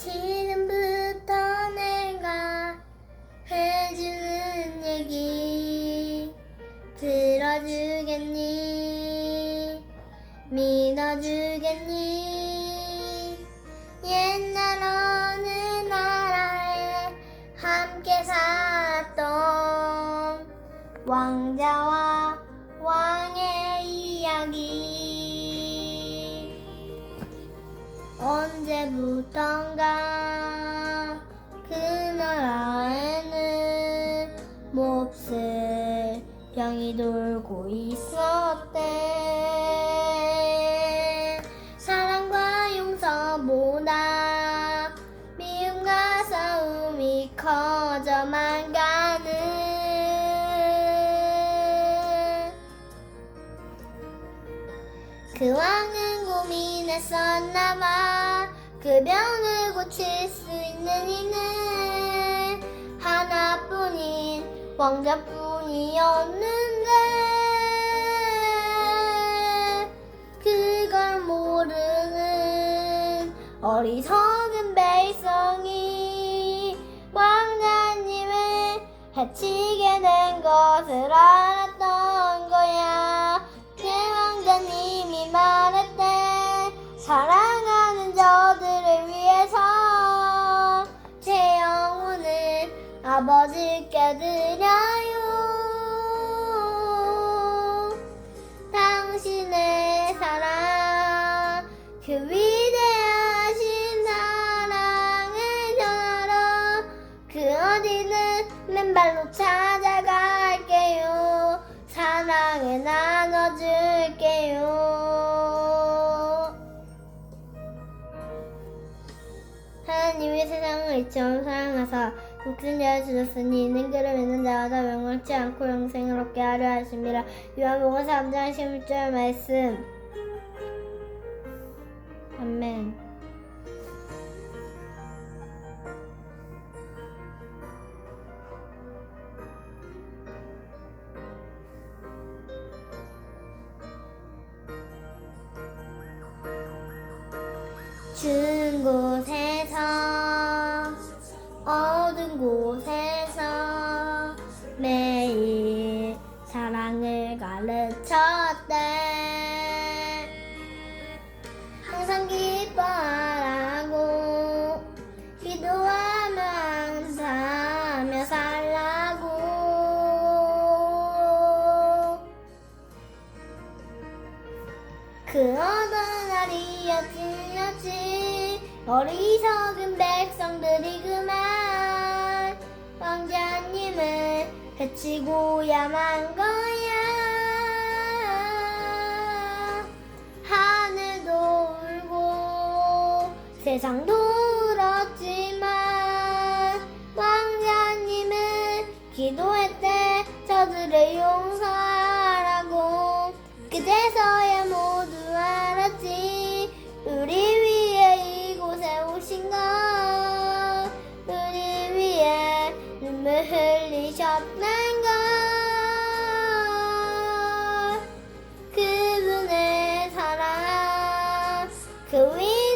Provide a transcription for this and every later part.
지금부터 내가 해주는 얘기 들어주겠니? 믿어주겠니? 옛날 어느 나라에 함께 살았던 왕자와 언제부턴가 그 나라에는 몹쓸 병이 돌고 있었대. 사랑과 용서보다 미움과 싸움이 커져만 가는 그 왕은 고민했었나봐. 그 병을 고칠 수 있는 이는 하나뿐인 왕자뿐이었는데 그걸 모르는 어리석은 백성이 왕자님을 해치게 된 것을 알 아버지께 드려요. 당신의 사랑 그 위대하신 사랑을 전하러 그 어디는 맨발로 찾아갈게요. 사랑을 나눠줄게요. 하나님이 세상을 이처럼 사랑하사 독생자를 주셨으니 이는 그를 믿는 자마다 명망치 않고 영생을 얻게 하려 하심이라 요한복음 3장 16절 말씀. 아멘. 주는 곳에 그 어느 날이었지였지 어리석은 백성들이 그만 왕자님을 해치고야만 거야. 하늘도 울고 세상도 울었지만 왕자님은 기도했대 저들을 용서 것. 그분의 사랑 그 위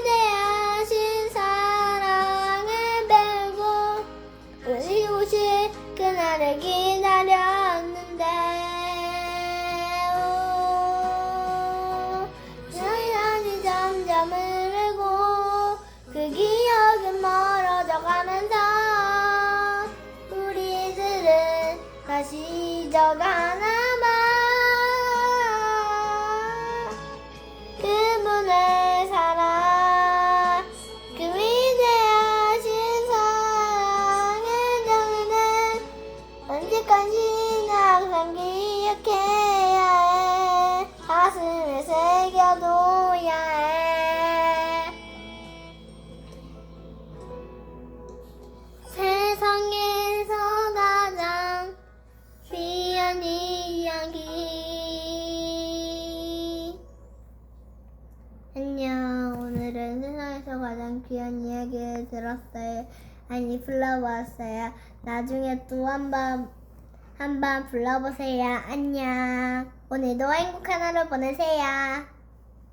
귀한 이야기를 들었어요. 아니 불러보았어요. 나중에 또 한번 한번 불러보세요. 안녕. 오늘도 행복한 하루 보내세요